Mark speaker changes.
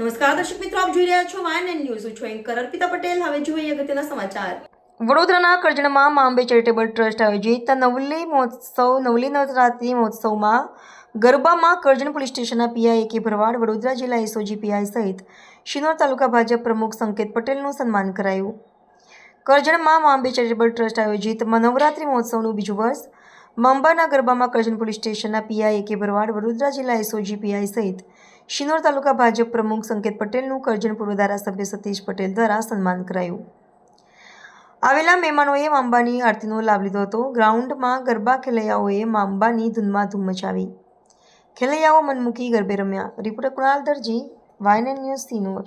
Speaker 1: નમસ્કાર, દર્શક મિત્રો, આપ જોઈ રહ્યા છો વાયન ન્યૂઝ છું એન્કર અર્પિતા પટેલ. હવે જોઈએ અગત્યના સમાચાર. વડોદરાના કરજણમાં માંબે ચેરિટેબલ ટ્રસ્ટ આયોજિત નવલી મહોત્સવ, નવલી નવરાત્રિ મહોત્સવમાં ગરબામાં કરજણ પોલીસ સ્ટેશનના પીઆઈ કે ભરવાડ, વડોદરા જિલ્લા એસઓજી પીઆઈ સહિત શિનોર તાલુકા ભાજપ પ્રમુખ સંકેત પટેલનું સન્માન કરાયું. કરજણમાં માંબે ચેરિટેબલ ટ્રસ્ટ આયોજિત નવરાત્રિ મહોત્સવનું બીજું વર્ષ મંબાના ગરબામાં કરજણ પોલીસ સ્ટેશનના પીઆઈ કે ભરવાડ વડોદરા જિલ્લા એસઓજી પીઆઈ સહિત શિનોર તાલુકા ભાજપ પ્રમુખ સંકેત પટેલનું કરજણ પૂર્વ ધારાસભ્ય સતીશ પટેલ દ્વારા સન્માન કરાયું. આવેલા મહેમાનોએ માંબાની આરતીનો લાભ લીધો હતો. ગ્રાઉન્ડમાં ગરબા ખેલૈયાઓએ માંબાની ધૂનમાં ધૂમ મચાવી. ખેલૈયાઓ મનમુખી ગરબે રમ્યા. Reporter Kunal Darji વાયન news Sinor.